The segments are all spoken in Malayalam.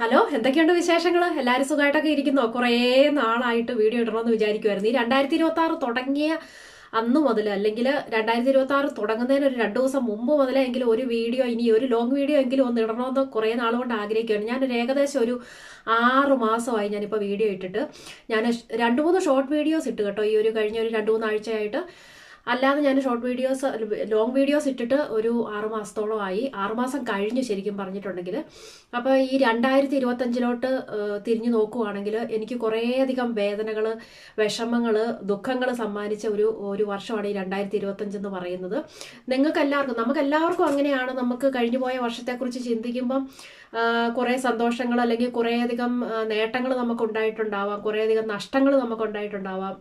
ഹലോ എന്തൊക്കെയുണ്ട് വിശേഷങ്ങൾ എല്ലാവരും സുഖമായിട്ടൊക്കെ ഇരിക്കുന്നു? കുറേ നാളായിട്ട് വീഡിയോ ഇടണമെന്ന് വിചാരിക്കുമായിരുന്നു ഈ രണ്ടായിരത്തി ഇരുപത്തി ആറ് തുടങ്ങിയ അന്ന് മുതൽ അല്ലെങ്കിൽ രണ്ടായിരത്തി ഇരുപത്തി ആറ് തുടങ്ങുന്നതിന് ഒരു രണ്ട് ദിവസം മുമ്പ് മുതലേ എങ്കിലും ഒരു വീഡിയോ ഇനി ഒരു ലോങ് വീഡിയോ എങ്കിലും ഒന്ന് ഇടണമെന്ന് കുറേ നാൾ നാളുകൊണ്ട് ആഗ്രഹിക്കുകയാണ് ഞാനൊരു ഏകദേശം ഒരു ആറ് മാസമായി ഞാനിപ്പോൾ വീഡിയോ ഇട്ടിട്ട്. ഞാൻ രണ്ട് മൂന്ന് ഷോർട്ട് വീഡിയോസ് ഇട്ട് കേട്ടോ ഈ ഒരു കഴിഞ്ഞ ഒരു രണ്ട് മൂന്ന് ആഴ്ചയായിട്ട് അല്ലാതെ ഞാൻ ഷോർട്ട് വീഡിയോസ് ലോങ് വീഡിയോസ് ഇട്ടിട്ട് ഒരു ആറ് മാസത്തോളമായി ആറുമാസം കഴിഞ്ഞു ശരിക്കും പറഞ്ഞിട്ടുണ്ടെങ്കിൽ. അപ്പോൾ ഈ രണ്ടായിരത്തി ഇരുപത്തഞ്ചിലോട്ട് തിരിഞ്ഞു നോക്കുവാണെങ്കിൽ എനിക്ക് കുറേയധികം വേദനകൾ വിഷമങ്ങൾ ദുഃഖങ്ങൾ സമ്മാനിച്ച ഒരു ഒരു വർഷമാണ് ഈ രണ്ടായിരത്തി ഇരുപത്തഞ്ച് എന്ന് പറയുന്നത്. നിങ്ങൾക്ക് എല്ലാവർക്കും നമുക്ക് എല്ലാവർക്കും അങ്ങനെയാണ്. നമുക്ക് കഴിഞ്ഞു പോയ വർഷത്തെക്കുറിച്ച് ചിന്തിക്കുമ്പം കുറേ സന്തോഷങ്ങൾ അല്ലെങ്കിൽ കുറേയധികം നേട്ടങ്ങൾ നമുക്ക് ഉണ്ടായിട്ടുണ്ടാവാം കുറേയധികം നഷ്ടങ്ങൾ നമുക്ക് ഉണ്ടായിട്ടുണ്ടാവാം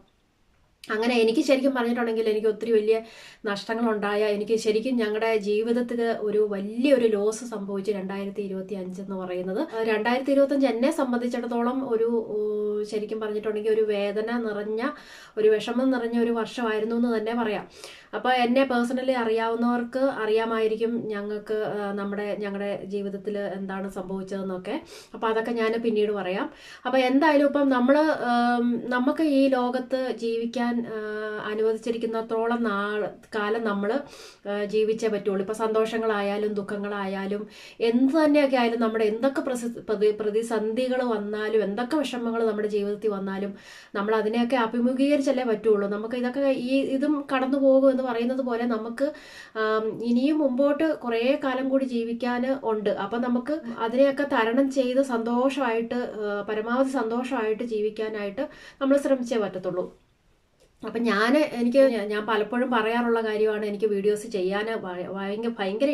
അങ്ങനെ എനിക്ക് ശരിക്കും പറഞ്ഞിട്ടുണ്ടെങ്കിൽ എനിക്ക് ഒത്തിരി വലിയ നഷ്ടങ്ങളുണ്ടായ എനിക്ക് ശരിക്കും ഞങ്ങളുടെ ജീവിതത്തിൽ ഒരു വലിയൊരു ലോസ് സംഭവിച്ചു രണ്ടായിരത്തി ഇരുപത്തി അഞ്ച് എന്ന് പറയുന്നത്. രണ്ടായിരത്തി ഇരുപത്തഞ്ച് എന്നെ സംബന്ധിച്ചിടത്തോളം ഒരു ശരിക്കും പറഞ്ഞിട്ടുണ്ടെങ്കിൽ ഒരു വേദന നിറഞ്ഞ ഒരു വിഷമം നിറഞ്ഞ ഒരു വർഷമായിരുന്നു എന്ന് തന്നെ പറയാം. അപ്പോൾ എന്നെ പേഴ്സണലി അറിയാവുന്നവർക്ക് അറിയാമായിരിക്കും ഞങ്ങൾക്ക് നമ്മുടെ ഞങ്ങളുടെ ജീവിതത്തിൽ എന്താണ് സംഭവിച്ചതെന്നൊക്കെ. അപ്പോൾ അതൊക്കെ ഞാൻ പിന്നീട് പറയാം. അപ്പോൾ എന്തായാലും ഇപ്പം നമ്മൾ നമുക്ക് ഈ ലോകത്ത് ജീവിക്കാൻ അനുവദിച്ചിരിക്കുന്നത്രോളം നാൾ കാലം നമ്മൾ ജീവിച്ചേ പറ്റുള്ളൂ. ഇപ്പോൾ സന്തോഷങ്ങളായാലും ദുഃഖങ്ങളായാലും എന്ത് തന്നെയൊക്കെ ആയാലും നമ്മുടെ എന്തൊക്കെ പ്രതി പ്രതിസന്ധികൾ വന്നാലും എന്തൊക്കെ വിഷമങ്ങൾ നമ്മുടെ ജീവിതത്തിൽ വന്നാലും നമ്മൾ അതിനെയൊക്കെ അഭിമുഖീകരിച്ചല്ലേ പറ്റുള്ളൂ. നമുക്ക് ഇതൊക്കെ ഈ ഇതും കടന്നു പോകും എന്ന് പറയുന്നത് പോലെ നമുക്ക് ഇനിയും മുമ്പോട്ട് കുറേ കാലം കൂടി ജീവിക്കാൻ ഉണ്ട്. അപ്പം നമുക്ക് അതിനെയൊക്കെ തരണം ചെയ്ത് സന്തോഷമായിട്ട് പരമാവധി സന്തോഷമായിട്ട് ജീവിക്കാനായിട്ട് നമ്മൾ ശ്രമിച്ചേ പറ്റത്തുള്ളൂ. അപ്പം ഞാൻ എനിക്ക് ഞാൻ പലപ്പോഴും പറയാറുള്ള കാര്യമാണ് എനിക്ക് വീഡിയോസ് ചെയ്യാൻ ഭയ- ഭയങ്കര ഭയങ്കര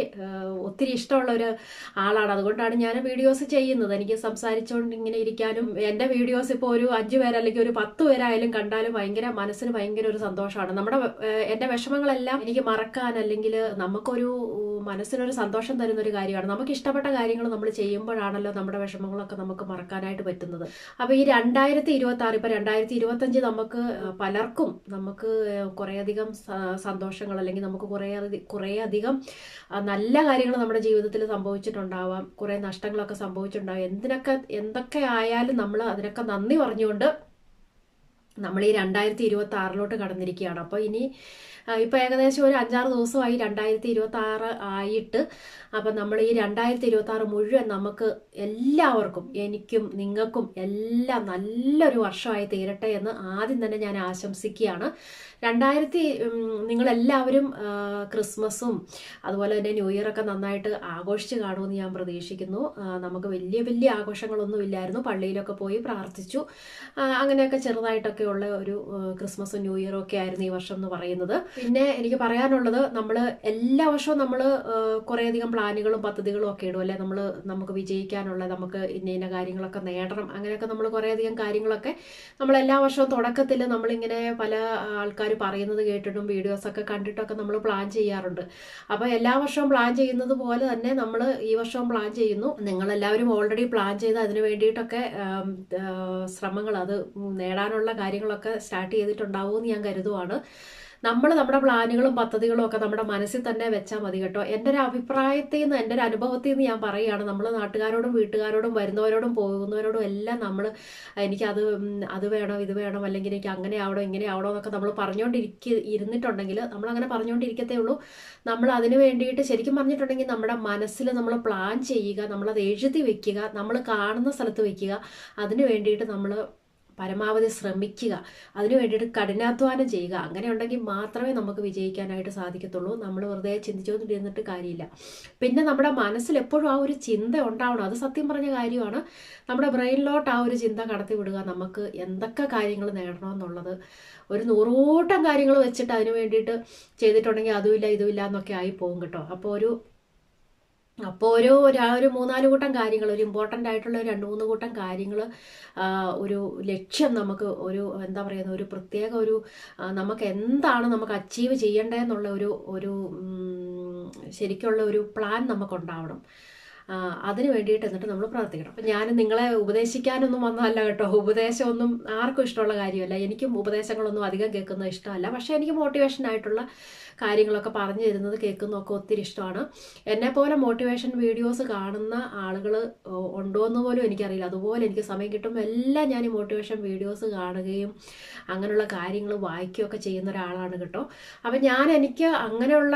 ഒത്തിരി ഇഷ്ടമുള്ള ഒരു ആളാണ്. അതുകൊണ്ടാണ് ഞാൻ വീഡിയോസ് ചെയ്യുന്നത്. എനിക്ക് സംസാരിച്ചുകൊണ്ട് ഇങ്ങനെ ഇരിക്കാനും എന്റെ വീഡിയോസ് ഇപ്പോൾ ഒരു അഞ്ച് പേര് അല്ലെങ്കിൽ ഒരു പത്ത് പേരായാലും കണ്ടാലും ഭയങ്കര മനസ്സിന് ഭയങ്കര ഒരു സന്തോഷമാണ്. നമ്മുടെ എന്റെ വിഷമങ്ങളെല്ലാം എനിക്ക് മറക്കാൻ അല്ലെങ്കിൽ നമുക്കൊരു മനസ്സിനൊരു സന്തോഷം തരുന്ന ഒരു കാര്യമാണ്. നമുക്ക് ഇഷ്ടപ്പെട്ട കാര്യങ്ങൾ നമ്മൾ ചെയ്യുമ്പോഴാണല്ലോ നമ്മുടെ വിഷമങ്ങളൊക്കെ നമുക്ക് മറക്കാനായിട്ട് പറ്റുന്നത്. അപ്പോൾ ഈ രണ്ടായിരത്തി ഇരുപത്തി ആറ് ഇപ്പോൾ രണ്ടായിരത്തി ഇരുപത്തഞ്ച് നമുക്ക് പലർക്കും നമുക്ക് കുറേയധികം സന്തോഷങ്ങൾ അല്ലെങ്കിൽ നമുക്ക് കുറേ കുറേയധികം നല്ല കാര്യങ്ങൾ നമ്മുടെ ജീവിതത്തിൽ സംഭവിച്ചിട്ടുണ്ടാവാം. കുറേ നഷ്ടങ്ങളൊക്കെ സംഭവിച്ചിട്ടുണ്ടാവാം. എന്തിനൊക്കെ എന്തൊക്കെ ആയാലും നമ്മൾ അതിനൊക്കെ നന്ദി പറഞ്ഞുകൊണ്ട് നമ്മൾ ഈ രണ്ടായിരത്തി ഇരുപത്തി ആറിലോട്ട് കടന്നിരിക്കുകയാണ്. അപ്പോൾ ഇനി ഇപ്പോൾ ഏകദേശം ഒരു അഞ്ചാറ് ദിവസമായി രണ്ടായിരത്തി ഇരുപത്തി ആറ് ആയിട്ട്. അപ്പം നമ്മൾ ഈ രണ്ടായിരത്തി ഇരുപത്തി ആറ് മുഴുവൻ നമുക്ക് എല്ലാവർക്കും എനിക്കും നിങ്ങൾക്കും എല്ലാം നല്ലൊരു വർഷമായി തീരട്ടെ എന്ന് ആദ്യം തന്നെ ഞാൻ ആശംസിക്കുകയാണ്. രണ്ടായിരത്തി നിങ്ങളെല്ലാവരും ക്രിസ്മസും അതുപോലെ തന്നെ ന്യൂ ഇയർ ഒക്കെ നന്നായിട്ട് ആഘോഷിച്ച് കാണുമെന്ന് ഞാൻ പ്രതീക്ഷിക്കുന്നു. നമുക്ക് വലിയ വലിയ ആഘോഷങ്ങളൊന്നും ഇല്ലായിരുന്നു പള്ളിയിലൊക്കെ പോയി പ്രാർത്ഥിച്ചു. അങ്ങനെയൊക്കെ ചെറുതായിട്ടൊക്കെ ഉള്ള ഒരു ക്രിസ്മസ് ന്യൂ ഇയറും ഒക്കെ ആയിരുന്നു ഈ വർഷം എന്ന് പറയുന്നത്. പിന്നെ എനിക്ക് പറയാനുള്ളത് നമ്മൾ എല്ലാ വർഷവും നമ്മൾ കുറേയധികം പ്ലാനുകളും പദ്ധതികളും ഒക്കെ ഇടും അല്ലെ? നമ്മൾ നമുക്ക് വിജയിക്കാനുള്ള നമുക്ക് ഇന്ന ഇന്ന കാര്യങ്ങളൊക്കെ നേടണം അങ്ങനെയൊക്കെ നമ്മൾ കുറേയധികം കാര്യങ്ങളൊക്കെ നമ്മൾ എല്ലാ വർഷവും തുടക്കത്തിൽ നമ്മളിങ്ങനെ പല ആൾക്കാർ പറയുന്നത് കേട്ടിട്ടും വീഡിയോസൊക്കെ കണ്ടിട്ടൊക്കെ നമ്മൾ പ്ലാൻ ചെയ്യാറുണ്ട്. അപ്പോൾ എല്ലാ വർഷവും പ്ലാൻ ചെയ്യുന്നത് പോലെ തന്നെ നമ്മൾ ഈ വർഷവും പ്ലാൻ ചെയ്യുന്നു. നിങ്ങളെല്ലാവരും ഓൾറെഡി പ്ലാൻ ചെയ്ത് അതിന് വേണ്ടിയിട്ടൊക്കെ ശ്രമങ്ങൾ അത് നേടാനുള്ള കാര്യങ്ങളൊക്കെ സ്റ്റാർട്ട് ചെയ്തിട്ടുണ്ടാവുമെന്ന് ഞാൻ കരുതുവാണ്. നമ്മൾ നമ്മുടെ പ്ലാനുകളും പദ്ധതികളും ഒക്കെ നമ്മുടെ മനസ്സിൽ തന്നെ വെച്ചാൽ മതി കേട്ടോ. എന്റെ ഒരു അഭിപ്രായത്തിൽ നിന്ന് എന്റെ ഒരു അനുഭവത്തിൽ നിന്ന് ഞാൻ പറയുകയാണ്. നമ്മൾ നാട്ടുകാരോടും വീട്ടുകാരോടും വരുന്നവരോടും പോകുന്നവരോടും എല്ലാം നമ്മൾ എനിക്കത് അത് വേണം ഇത് വേണം അല്ലെങ്കിൽ എനിക്ക് അങ്ങനെ ആവണോ ഇങ്ങനെ ആവണോ എന്നൊക്കെ നമ്മൾ പറഞ്ഞുകൊണ്ടിരിക്ക ഇരുന്നിട്ടുണ്ടെങ്കിൽ നമ്മൾ അങ്ങനെ പറഞ്ഞുകൊണ്ടിരിക്കത്തേ ഉള്ളൂ. നമ്മൾ അതിന് വേണ്ടിയിട്ട് ശരിക്കും പറഞ്ഞിട്ടുണ്ടെങ്കിൽ നമ്മുടെ മനസ്സിൽ നമ്മൾ പ്ലാൻ ചെയ്യുക നമ്മളത് എഴുതി വെക്കുക നമ്മൾ കാണുന്ന സ്ഥലത്ത് വെക്കുക. അതിന് വേണ്ടിയിട്ട് നമ്മൾ പരമാവധി ശ്രമിക്കുക. അതിനു വേണ്ടിയിട്ട് കഠിനാധ്വാനം ചെയ്യുക. അങ്ങനെ ഉണ്ടെങ്കിൽ മാത്രമേ നമുക്ക് വിജയിക്കാനായിട്ട് സാധിക്കത്തുള്ളൂ. നമ്മൾ വെറുതെ ചിന്തിച്ചുകൊണ്ടിരുന്നിട്ട് കാര്യമില്ല. പിന്നെ നമ്മുടെ മനസ്സിൽ എപ്പോഴും ആ ഒരു ചിന്ത ഉണ്ടാവണം. അത് സത്യം പറഞ്ഞ കാര്യമാണ്. നമ്മുടെ ബ്രെയിനിലോട്ട് ആ ഒരു ചിന്ത കടത്തി വിടുക. നമുക്ക് എന്തൊക്കെ കാര്യങ്ങൾ നേടണമെന്നുള്ളത് ഒരു നൂറൂട്ടം കാര്യങ്ങൾ വെച്ചിട്ട് അതിന് വേണ്ടിയിട്ട് ചെയ്തിട്ടുണ്ടെങ്കിൽ അതുമില്ല ഇതുമില്ല എന്നൊക്കെ ആയി പോകും കേട്ടോ. അപ്പോൾ ഒരു അപ്പോൾ ഒരു ഒരു മൂന്നാൽ കൂട്ടം കാര്യങ്ങൾ ഒരു ഇമ്പോർട്ടന്റ് ആയിട്ടുള്ള രണ്ട് മൂന്ന് കൂട്ടം കാര്യങ്ങൾ ഒരു ലക്ഷ്യം നമുക്ക് ഒരു എന്താ പറയുന്ന ഒരു പ്രത്യേക ഒരു നമുക്ക് എന്താണ് നമുക്ക് അച്ചീവ് ചെയ്യേണ്ടതെന്നുള്ള ഒരു ഒരു ശരിക്കുള്ള ഒരു പ്ലാൻ നമുക്കുണ്ടാവണം. അതിന് വേണ്ടിയിട്ട് എന്നിട്ട് നമ്മൾ പ്രവർത്തിക്കണം. അപ്പം ഞാൻ നിങ്ങളെ ഉപദേശിക്കാനൊന്നും വന്നതല്ല കേട്ടോ. ഉപദേശമൊന്നും ആർക്കും ഇഷ്ടമുള്ള കാര്യമല്ല. എനിക്കും ഉപദേശങ്ങളൊന്നും അധികം കേൾക്കുന്നത് ഇഷ്ടമല്ല. പക്ഷേ എനിക്ക് മോട്ടിവേഷൻ ആയിട്ടുള്ള കാര്യങ്ങളൊക്കെ പറഞ്ഞു തരുന്നത് കേൾക്കുന്നതൊക്കെ ഒത്തിരി ഇഷ്ടമാണ്. എന്നെ പോലെ മോട്ടിവേഷൻ വീഡിയോസ് കാണുന്ന ആളുകൾ ഉണ്ടോ എന്ന് പോലും എനിക്കറിയില്ല. അതുപോലെ എനിക്ക് സമയം കിട്ടുമ്പോൾ എല്ലാം ഞാൻ ഈ മോട്ടിവേഷൻ വീഡിയോസ് കാണുകയും അങ്ങനെയുള്ള കാര്യങ്ങൾ വായിക്കുകയൊക്കെ ചെയ്യുന്ന ഒരാളാണ് കേട്ടോ. അപ്പം ഞാൻ എനിക്ക് അങ്ങനെയുള്ള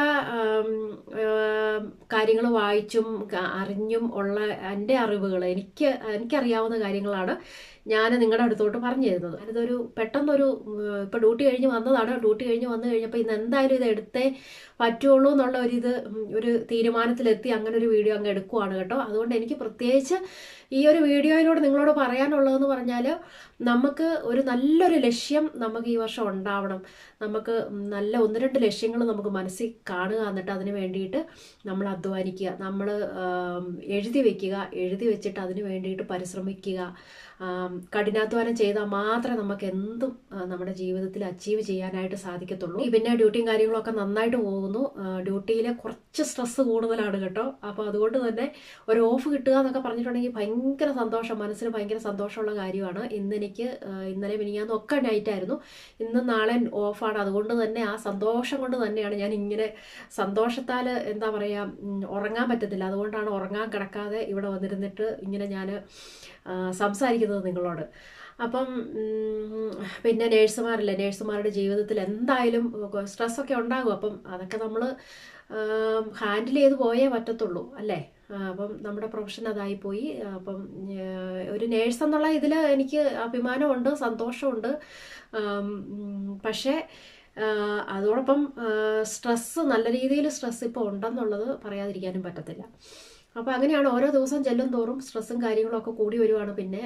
കാര്യങ്ങൾ വായിച്ചും അറിഞ്ഞും ഉള്ള എന്റെ അറിവുകൾ എനിക്ക് എനിക്കറിയാവുന്ന കാര്യങ്ങളാണ്. ഞാൻ നിങ്ങളുടെ അടുത്തോട്ട് പറഞ്ഞു തരുന്നത് ഞാനിതൊരു പെട്ടെന്നൊരു ഇപ്പോൾ ഡ്യൂട്ടി കഴിഞ്ഞ് വന്നതാണ്. ഡ്യൂട്ടി കഴിഞ്ഞ് വന്നു കഴിഞ്ഞപ്പോൾ ഇന്ന് എന്തായാലും ഇത് എടുത്തേ പറ്റുള്ളൂ എന്നുള്ള ഒരു ഇത് ഒരു തീരുമാനത്തിലെത്തി അങ്ങനെ ഒരു വീഡിയോ അങ്ങ് എടുക്കുവാണ് കേട്ടോ. അതുകൊണ്ട് എനിക്ക് പ്രത്യേകിച്ച് ഈ ഒരു വീഡിയോയിലൂടെ നിങ്ങളോട് പറയാനുള്ളതെന്ന് പറഞ്ഞാൽ നമുക്ക് ഒരു നല്ലൊരു ലക്ഷ്യം നമുക്ക് ഈ വർഷം ഉണ്ടാവണം. നമുക്ക് നല്ല ഒന്ന് രണ്ട് ലക്ഷ്യങ്ങൾ നമുക്ക് മനസ്സിൽ കാണുക എന്നിട്ട് അതിന് വേണ്ടിയിട്ട് നമ്മൾ അധ്വാനിക്കുക. നമ്മൾ എഴുതി വെക്കുക. എഴുതി വെച്ചിട്ട് അതിന് വേണ്ടിയിട്ട് പരിശ്രമിക്കുക. കഠിനാധ്വാനം ചെയ്താൽ മാത്രമേ നമുക്ക് എന്തും നമ്മുടെ ജീവിതത്തിൽ അച്ചീവ് ചെയ്യാനായിട്ട് സാധിക്കത്തുള്ളൂ. പിന്നെ ഡ്യൂട്ടിയും കാര്യങ്ങളൊക്കെ നന്നായിട്ട് പോകുന്നു. ഡ്യൂട്ടിയിലെ കുറച്ച് സ്ട്രെസ്സ് കൂടുതലാണ് കേട്ടോ. അപ്പോൾ അതുകൊണ്ട് തന്നെ ഒരു ഓഫ് കിട്ടുക എന്നൊക്കെ പറഞ്ഞിട്ടുണ്ടെങ്കിൽ ഭയങ്കര സന്തോഷം. മനസ്സിന് ഭയങ്കര സന്തോഷമുള്ള കാര്യമാണ്. ഇന്ന് എനിക്ക് ഇന്നലെ മിനിഞ്ഞാന്നും നൈറ്റ് ആയിരുന്നു. ഇന്ന് നാളെ ഓഫാണ് അതുകൊണ്ട് തന്നെ ആ സന്തോഷം കൊണ്ട് തന്നെയാണ് ഞാൻ ഇങ്ങനെ സന്തോഷത്താൽ എന്താ പറയുക ഉറങ്ങാൻ പറ്റത്തില്ല. അതുകൊണ്ടാണ് ഉറങ്ങാൻ കിടക്കാതെ ഇവിടെ വന്നിരുന്നിട്ട് ഇങ്ങനെ ഞാൻ സംസാരിക്കുന്നത്. നിങ്ങളോട്. അപ്പം പിന്നെ നേഴ്സുമാരില്ല നേഴ്സുമാരുടെ ജീവിതത്തിൽ എന്തായാലും സ്ട്രെസ്സൊക്കെ ഉണ്ടാകും. അപ്പം അതൊക്കെ നമ്മൾ ഹാൻഡിൽ ചെയ്ത് പോയേ പറ്റത്തുള്ളൂ അല്ലേ? അപ്പം നമ്മുടെ പ്രൊഫഷൻ അതായിപ്പോയി അപ്പം ഒരു നേഴ്സ് എന്നുള്ള ഇതിൽ എനിക്ക് അഭിമാനമുണ്ട് സന്തോഷമുണ്ട്. പക്ഷേ അതോടൊപ്പം സ്ട്രെസ്സ് നല്ല രീതിയിൽ സ്ട്രെസ് ഇപ്പോൾ ഉണ്ടെന്നുള്ളത് പറയാതിരിക്കാനും പറ്റത്തില്ല. അപ്പോൾ അങ്ങനെയാണ് ഓരോ ദിവസം ചെല്ലും തോറും സ്ട്രെസ്സും കാര്യങ്ങളൊക്കെ കൂടി വരുവാണ്. പിന്നെ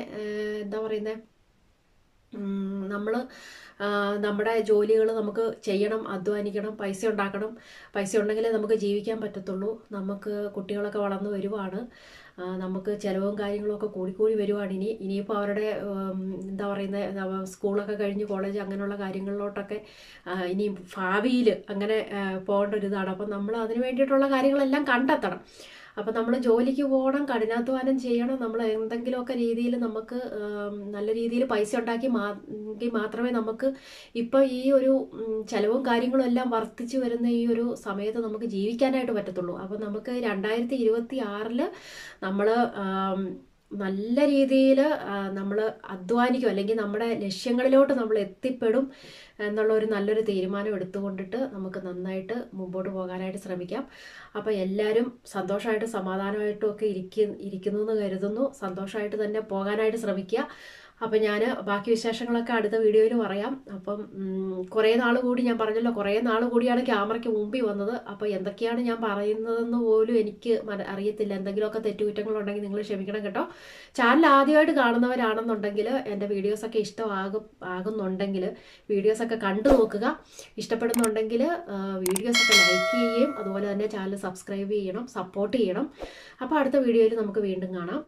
എന്താ പറയുന്നത് നമ്മൾ നമ്മുടെ ജോലികൾ നമുക്ക് ചെയ്യണം അധ്വാനിക്കണം പൈസ ഉണ്ടാക്കണം. പൈസ ഉണ്ടെങ്കിലേ നമുക്ക് ജീവിക്കാൻ പറ്റത്തുള്ളൂ. നമുക്ക് കുട്ടികളൊക്കെ വളർന്നു വരുവാണ്. നമുക്ക് ചിലവും കാര്യങ്ങളൊക്കെ കൂടിക്കൂടി വരുവാണ്. ഇനി ഇനിയിപ്പോൾ അവരുടെ എന്താ പറയുന്നത് സ്കൂളൊക്കെ കഴിഞ്ഞ് കോളേജ് അങ്ങനെയുള്ള കാര്യങ്ങളിലോട്ടൊക്കെ ഇനി ഭാവിയിൽ അങ്ങനെ പോകേണ്ട ഒരു ഇതാണ്. അപ്പം നമ്മൾ അതിന് വേണ്ടിയിട്ടുള്ള കാര്യങ്ങളെല്ലാം കണ്ടെത്തണം. അപ്പം നമ്മൾ ജോലിക്ക് പോകണം കഠിനാധ്വാനം ചെയ്യണം നമ്മൾ എന്തെങ്കിലുമൊക്കെ രീതിയിൽ നമുക്ക് നല്ല രീതിയിൽ പൈസ ഉണ്ടാക്കി മാത്രമേ നമുക്ക് ഇപ്പം ഈ ഒരു ചിലവും കാര്യങ്ങളും എല്ലാം വർദ്ധിച്ചു വരുന്ന ഈ ഒരു സമയത്ത് നമുക്ക് ജീവിക്കാനായിട്ട് പറ്റത്തുള്ളൂ. അപ്പം നമുക്ക് രണ്ടായിരത്തി ഇരുപത്തി ആറിൽ നമ്മൾ നല്ല രീതിയിൽ നമ്മൾ അധ്വാനിക്കും. അല്ലെങ്കിൽ നമ്മുടെ ലക്ഷ്യങ്ങളിലോട്ട് നമ്മൾ എത്തിപ്പെടും എന്നുള്ള ഒരു നല്ലൊരു തീരുമാനം എടുത്തുകൊണ്ടിട്ട് നമുക്ക് നന്നായിട്ട് മുമ്പോട്ട് പോകാനായിട്ട് ശ്രമിക്കാം. അപ്പോൾ എല്ലാവരും സന്തോഷമായിട്ടും സമാധാനമായിട്ടും ഒക്കെ ഇരിക്കു ഇരിക്കുന്നു എന്ന് കരുതുന്നു. സന്തോഷമായിട്ട് തന്നെ പോകാനായിട്ട് ശ്രമിക്കുക. അപ്പം ഞാൻ ബാക്കി വിശേഷങ്ങളൊക്കെ അടുത്ത വീഡിയോയിൽ പറയാം. അപ്പം കുറേ നാൾ കൂടി ഞാൻ പറഞ്ഞല്ലോ കുറേ നാൾ കൂടിയാണ് ക്യാമറയ്ക്ക് മുമ്പിൽ വന്നത്. അപ്പോൾ എന്തൊക്കെയാണ് ഞാൻ പറയുന്നതെന്ന് പോലും എനിക്ക് അറിയത്തില്ല. എന്തെങ്കിലുമൊക്കെ തെറ്റുകുറ്റങ്ങളുണ്ടെങ്കിൽ നിങ്ങൾ ക്ഷമിക്കണം കേട്ടോ. ചാനൽ ആദ്യമായിട്ട് കാണുന്നവരാണെന്നുണ്ടെങ്കിൽ എന്റെ വീഡിയോസൊക്കെ ഇഷ്ടമാകും ആകുന്നുണ്ടെങ്കിൽ വീഡിയോസൊക്കെ കണ്ടു നോക്കുക. ഇഷ്ടപ്പെടുന്നുണ്ടെങ്കിൽ വീഡിയോസൊക്കെ ലൈക്ക് ചെയ്യുകയും അതുപോലെ തന്നെ ചാനൽ സബ്സ്ക്രൈബ് ചെയ്യണം സപ്പോർട്ട് ചെയ്യണം. അപ്പോൾ അടുത്ത വീഡിയോയിൽ നമുക്ക് വീണ്ടും കാണാം.